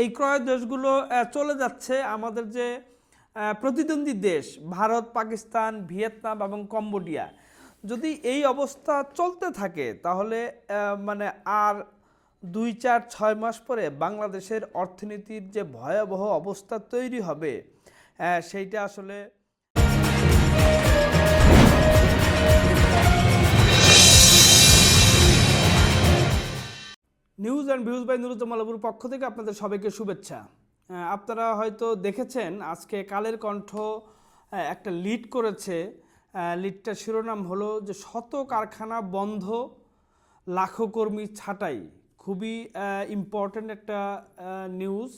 এই ক্রয় দেশগুলো চলে যাচ্ছে আমাদের যে প্রতিদ্বন্দ্বী দেশ, ভারত, পাকিস্তান, ভিয়েতনাম এবং কম্বোডিয়া। যদি এই অবস্থা চলতে থাকে, তাহলে মানে আর দুই, চার, ছয় মাস পরে বাংলাদেশের অর্থনীতির যে ভয়াবহ অবস্থা তৈরি হবে সেইটা আসলে নিউজ অ্যান্ড ভিউজ বাই নুরুজ্জামালাবুর পক্ষ থেকে আপনাদের সবাইকে শুভেচ্ছা। আপনারা হয়তো দেখেছেন, আজকে কালের কণ্ঠ একটা লিড করেছে। লিডটার শিরোনাম হলো যে শত কারখানা বন্ধ, লাখো কর্মী ছাঁটাই। খুবই ইম্পর্ট্যান্ট একটা নিউজ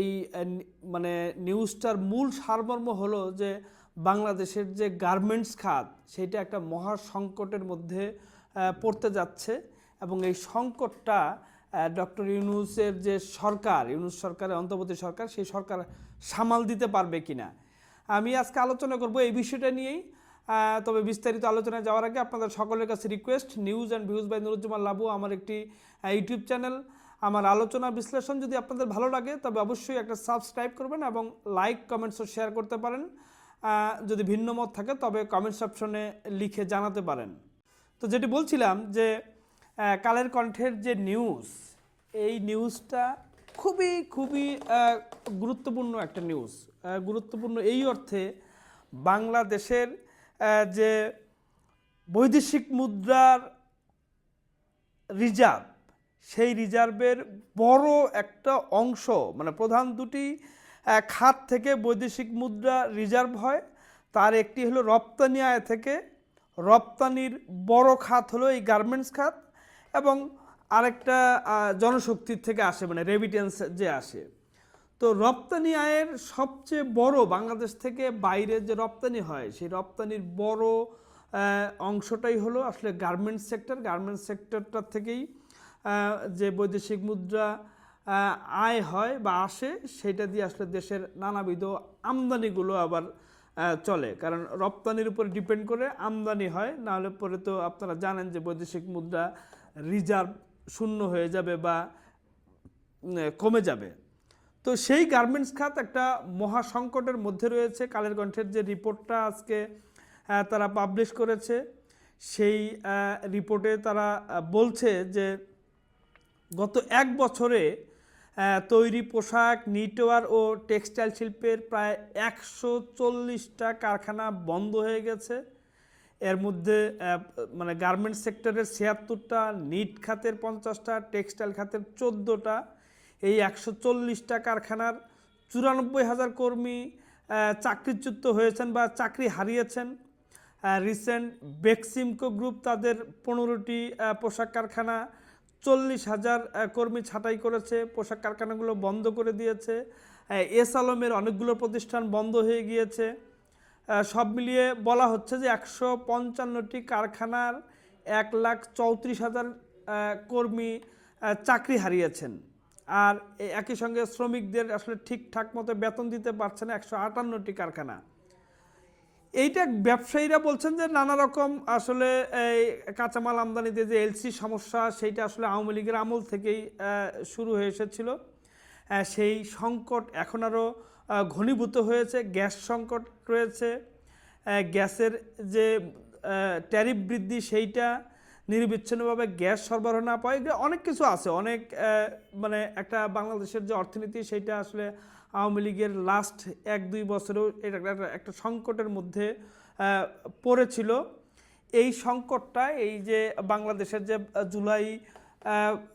এই মানে নিউজটার মূল সারমর্ম হলো যে বাংলাদেশের যে গার্মেন্টস খাত, সেটা একটা মহা সংকটের মধ্যে পড়তে যাচ্ছে। এবং এই সংকটটা ডক্টর ইউনুসের যে সরকার, ইউনুস সরকারের অন্তর্বর্তী সরকার, সেই সরকার সামাল দিতে পারবে কিনা? আমি আজকে আলোচনা করব এই বিষয়টা নিয়েই। তবে বিস্তারিত আলোচনায় যাওয়ার আগে আপনাদের সকলের কাছে request news and views by Nuruzzaman Labu, আমার একটি ইউটিউব চ্যানেল আমার আলোচনা বিশ্লেষণ যদি আপনাদের ভালো লাগে, তবে অবশ্যই একটা সাবস্ক্রাইব করবেন এবং লাইক কমেন্টসও শেয়ার করতে পারেন। যদি ভিন্ন মত থাকে, তবে কমেন্টস অপশনে লিখে জানাতে পারেন। তো যেটি বলছিলাম যে কালের কণ্ঠের যে নিউজ এই নিউজটা খুবই খুবই গুরুত্বপূর্ণ একটা নিউজ গুরুত্বপূর্ণ এই অর্থে বাংলাদেশের যে বৈদেশিক মুদ্রার রিজার্ভ সেই রিজার্ভের বড় একটা অংশ মানে প্রধান দুটি খাত থেকে বৈদেশিক মুদ্রা রিজার্ভ হয়। তার একটি হলো রপ্তানি আয় থেকে। রপ্তানির বড় খাত হলো এই গার্মেন্টস খাত। এবং আরেকটা জনশক্তির থেকে আসে মানে রেমিটেন্স যে আসে। তো রপ্তানি আয়ের সবচেয়ে বড়, বাংলাদেশ থেকে বাইরে যে রপ্তানি হয়, সেই রপ্তানির বড় অংশটাই হলো আসলে গার্মেন্টস সেক্টর গার্মেন্টস সেক্টরটার থেকেই যে বৈদেশিক মুদ্রা আয় হয় বা আসে, সেটা দিয়ে আসলে দেশের নানাবিধ আমদানিগুলো আবার চলে। কারণ রপ্তানির উপর ডিপেন্ড করে আমদানি হয়, নাহলে পরে তো আপনারা জানেন যে বৈদেশিক মুদ্রা রিজার্ভ শূন্য হয়ে যাবে বা কমে যাবে। তো সেই গার্মেন্টস খাত একটা মহা সংকটের মধ্যে রয়েছে। কালের কণ্ঠের যে রিপোর্টটা আজকে তারা পাবলিশ করেছে, সেই রিপোর্টে তারা বলছে যে গত এক বছরে তৈরি পোশাক নিটওয়ার ও টেক্সটাইল শিল্পের প্রায় একশো চল্লিশটা কারখানা বন্ধ হয়ে গেছে। এর মধ্যে মানে গার্মেন্টস সেক্টরের ছিয়াত্তরটা নিট খাতের পঞ্চাশটা টেক্সটাইল খাতের চোদ্দোটা। এই একশো চল্লিশটা কারখানার চুরানব্বই হাজার কর্মী চাকরিচ্যুত হয়েছেন বা চাকরি হারিয়েছেন। রিসেন্ট বেক্সিমকো গ্রুপ তাদের পনেরোটি পোশাক কারখানা চল্লিশ হাজার কর্মী ছাঁটাই করেছে, পোশাক কারখানাগুলো বন্ধ করে দিয়েছে। এস আলমের অনেকগুলো প্রতিষ্ঠান বন্ধ হয়ে গিয়েছে। সব মিলিয়ে বলা হচ্ছে যে একশো পঞ্চান্নটি কারখানার এক লাখ চৌত্রিশ হাজার কর্মী চাকরি হারিয়েছেন। আর একই সঙ্গে শ্রমিকদের আসলে ঠিকঠাক মতো বেতন দিতে পারছে না একশো আটান্নটি কারখানা। এইটা ব্যবসায়ীরা বলছেন যে নানা রকম আসলে এই কাঁচামাল আমদানিতে যে এলসি সমস্যা, সেইটা আসলে আওয়ামী লীগের আমল থেকেই শুরু হয়ে এসেছিল। সেই সংকট এখন আরও ঘনীভূত হয়েছে। গ্যাস সংকট রয়েছে। গ্যাসের যে ট্যারিফ বৃদ্ধি, সেইটা নির্বিচ্ছিন্নভাবে গ্যাস সরবরাহ না পায় অনেক কিছু আছে। অনেক মানে একটা বাংলাদেশের যে অর্থনীতি, সেইটা আসলে আওয়ামী লীগের লাস্ট এক, দুই বছরেও এটা একটা- সংকটের মধ্যে পড়েছিল। এই সংকটটা, এই যে বাংলাদেশের যে জুলাই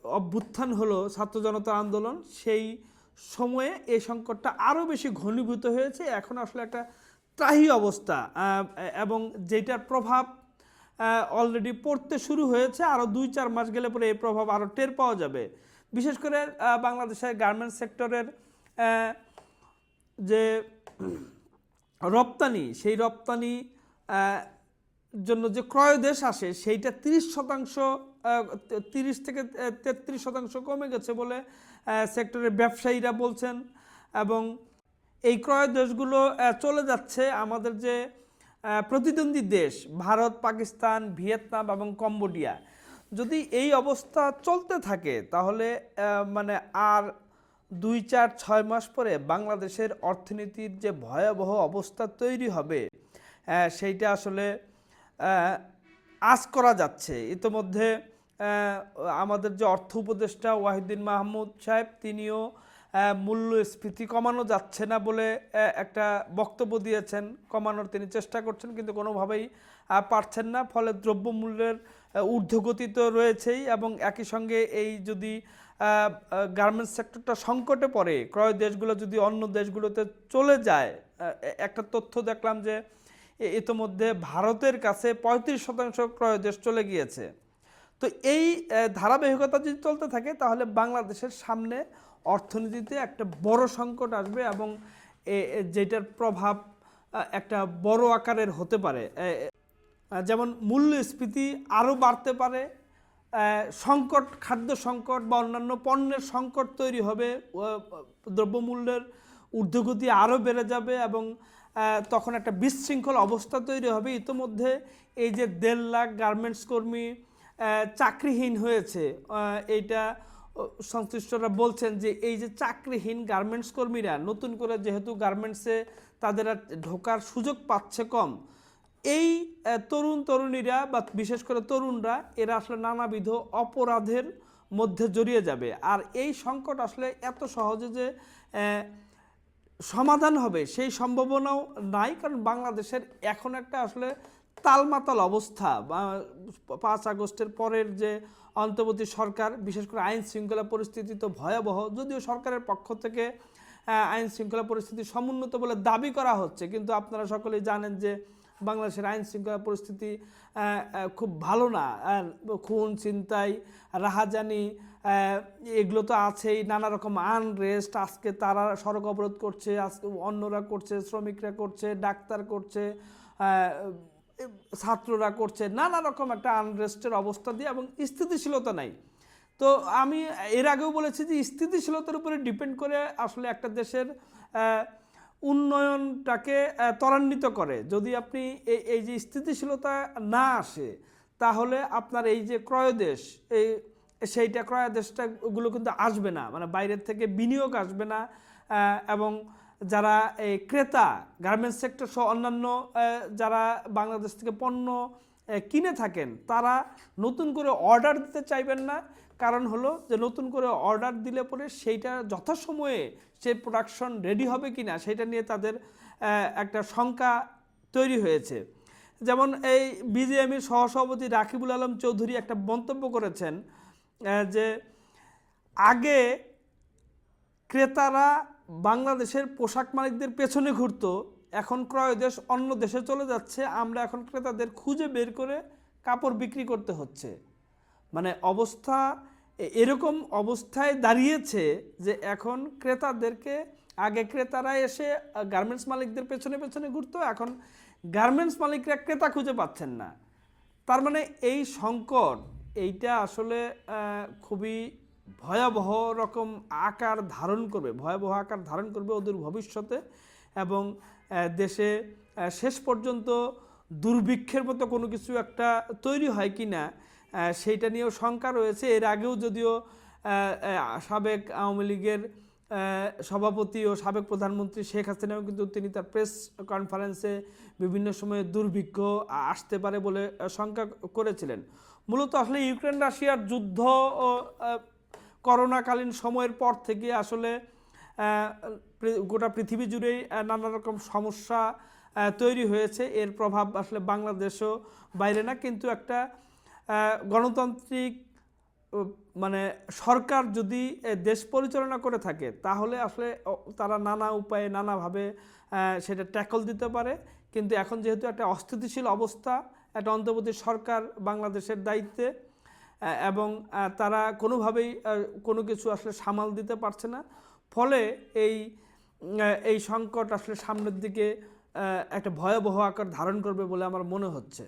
অভ্যুত্থান হলো ছাত্র জনতা আন্দোলন, সেই সময়ে এই সংকটটা আরও বেশি ঘনীভূত হয়েছে। এখন আসলে একটা ত্রাহি অবস্থা এবং যেটার প্রভাব অলরেডি পড়তে শুরু হয়েছে আরও দুই, চার মাস গেলে পরে এই প্রভাব আরও টের পাওয়া যাবে। বিশেষ করে বাংলাদেশের গার্মেন্টস সেক্টরের যে রপ্তানি, সেই রপ্তানি জন্য যে ক্রয় দেশ আসে, সেইটা তিরিশ শতাংশ তিরিশ থেকে তেত্রিশ শতাংশ কমে গেছে বলে সেক্টরের ব্যবসায়ীরা বলছেন। এবং এই ক্রয় দেশগুলো চলে যাচ্ছে আমাদের যে প্রতিদ্বন্দ্বী দেশ, ভারত, পাকিস্তান, ভিয়েতনাম এবং কম্বোডিয়া। যদি এই অবস্থা চলতে থাকে, তাহলে মানে আর দুই চার ছয় মাস পরে বাংলাদেশের অর্থনীতির যে ভয়াবহ অবস্থা তৈরি হবে সেইটা আসলে আজ করা যাচ্ছে। ইতোমধ্যে আমাদের যে অর্থ উপদেষ্টা ওয়াহিদ্দিন মাহমুদ সাহেব, তিনিও মূল্যস্ফীতি কমানো যাচ্ছে না বলে একটা বক্তব্য দিয়েছেন। কমানোর তিনি চেষ্টা করছেন, কিন্তু কোনোভাবেই পারছেন না। ফলে দ্রব্যমূল্যের ঊর্ধ্বগতি তো রয়েছেই এবং একই সঙ্গে এই যদি গার্মেন্টস সেক্টরটা সংকটে পড়ে, ক্রয় দেশগুলো যদি অন্য দেশগুলোতে চলে যায় একটা তথ্য দেখলাম যে ইতোমধ্যে ভারতের কাছে পঁয়ত্রিশ শতাংশ ক্রয় দেশ চলে গিয়েছে। তো এই ধারাবাহিকতা যদি চলতে থাকে, তাহলে বাংলাদেশের সামনে অর্থনীতিতে একটা বড় সংকট আসবে এবং যেটার প্রভাব একটা বড় আকারের হতে পারে। যেমন মূল্যস্ফীতি আরও বাড়তে পারে সংকট, খাদ্য সংকট বা অন্যান্য পণ্যের সংকট তৈরি হবে দ্রব্যমূল্যের ঊর্ধ্বগতি আরও বেড়ে যাবে এবং তখন একটা বিশৃঙ্খল অবস্থা তৈরি হবে। ইতোমধ্যে এই যে দেড় লাখ গার্মেন্টস কর্মী চাকরিহীন হয়েছে এইটা সংশ্লিষ্টরা বলছেন যে এই যে চাকরিহীন গার্মেন্টস কর্মীরা, নতুন করে যেহেতু গার্মেন্টসে তাদের ঢোকার সুযোগ পাচ্ছে কম এই তরুণ তরুণীরা বা বিশেষ করে তরুণরা এরা আসলে নানাবিধ অপরাধের মধ্যে জড়িয়ে যাবে। আর এই সংকট আসলে এত সহজে যে সমাধান হবে সেই সম্ভাবনাও নাই। কারণ বাংলাদেশের এখন একটা আসলে তালমাতাল অবস্থা বা পাঁচ আগস্টের পরের যে অন্তর্বর্তী সরকার, বিশেষ করে আইন শৃঙ্খলা পরিস্থিতি তো ভয়াবহ। যদিও সরকারের পক্ষ থেকে আইন শৃঙ্খলা পরিস্থিতি সমুন্নত বলে দাবি করা হচ্ছে, কিন্তু আপনারা সকলেই জানেন যে বাংলাদেশের আইন শৃঙ্খলা পরিস্থিতি খুব ভালো না। খুন চিন্তাই রাহাজানি এগুলো তো আছেই নানা রকম আনরেস্ট আজকে তারা সড়ক অবরোধ করছে, আজকে অন্যরা করছে, শ্রমিকরা করছে, ডাক্তার করছে ছাত্ররা করছে নানা রকম একটা আনরেস্টের অবস্থা দিয়ে এবং স্থিতিশীলতা নাই। তো আমি এর আগেও বলেছি যে স্থিতিশীলতার উপরে ডিপেন্ড করে আসলে একটা দেশের উন্নয়নটাকে ত্বরান্বিত করে। যদি আপনি এই এই যে স্থিতিশীলতা না আসে, তাহলে আপনার এই যে ক্রয়দেশ এই সেইটা ক্রয়দেশটা গুলো কিন্তু আসবে না। মানে বাইরের থেকে বিনিয়োগ আসবে না এবং যারা এই ক্রেতা গার্মেন্টস সেক্টর সহ অন্যান্য যারা বাংলাদেশ থেকে পণ্য কিনে থাকেন, তারা নতুন করে অর্ডার দিতে চাইবেন না। কারণ হলো যে নতুন করে অর্ডার দিলে পরে সেইটা যথাসময়ে সেই প্রোডাকশন রেডি হবে কি না সেটা নিয়ে তাদের একটা শঙ্কা তৈরি হয়েছে। যেমন এই বিজিএমির সহসভাপতি রাকিবুল আলম চৌধুরী একটা মন্তব্য করেছেন যে আগে ক্রেতারা বাংলাদেশের পোশাক মালিকদের পেছনে ঘুরতো এখন ক্রয় দেশ অন্য দেশে চলে যাচ্ছে, আমরা এখন ক্রেতাদের খুঁজে বের করে কাপড় বিক্রি করতে হচ্ছে। মানে অবস্থা এরকম অবস্থায় দাঁড়িয়েছে যে এখন ক্রেতাদেরকে, আগে ক্রেতারা এসে গার্মেন্টস মালিকদের পেছনে পেছনে ঘুরতো, এখন গার্মেন্টস মালিকরা ক্রেতা খুঁজে পাচ্ছেন না। তার মানে এই সংকট, এইটা আসলে খুবই ভয়াবহ রকম আকার ধারণ করবে, ভয়াবহ আকার ধারণ করবে ওদের ভবিষ্যতে। এবং দেশে শেষ পর্যন্ত দুর্ভিক্ষের মতো কোনো কিছু একটা তৈরি হয় কি না সেইটা নিয়েও শঙ্কা রয়েছে। এর আগেও যদিও সাবেক আওয়ামী লীগের সভাপতি ও সাবেক প্রধানমন্ত্রী শেখ হাসিনাও কিন্তু তিনি তার প্রেস কনফারেন্সে বিভিন্ন সময়ে দুর্ভিক্ষ আসতে পারে বলে শঙ্কা করেছিলেন। মূলত আসলে ইউক্রেন রাশিয়ার যুদ্ধ করোনাকালীন সময়ের পর থেকে আসলে গোটা পৃথিবী জুড়েই নানা রকম সমস্যা তৈরি হয়েছে। এর প্রভাব আসলে বাংলাদেশও বাইরে না, কিন্তু একটা গণতান্ত্রিক মানে সরকার যদি দেশ পরিচালনা করে থাকে, তাহলে আসলে তারা নানা উপায়ে, নানাভাবে সেটা ট্যাকল দিতে পারে। কিন্তু এখন যেহেতু একটা অস্থিতিশীল অবস্থা, একটা অন্তর্বর্তী সরকার বাংলাদেশের দায়িত্বে এবং তারা কোনোভাবেই কোনো কিছু আসলে সামাল দিতে পারছে না। ফলে এই এই সংকট আসলে সামনের দিকে একটা ভয়াবহ আকার ধারণ করবে বলে আমার মনে হচ্ছে।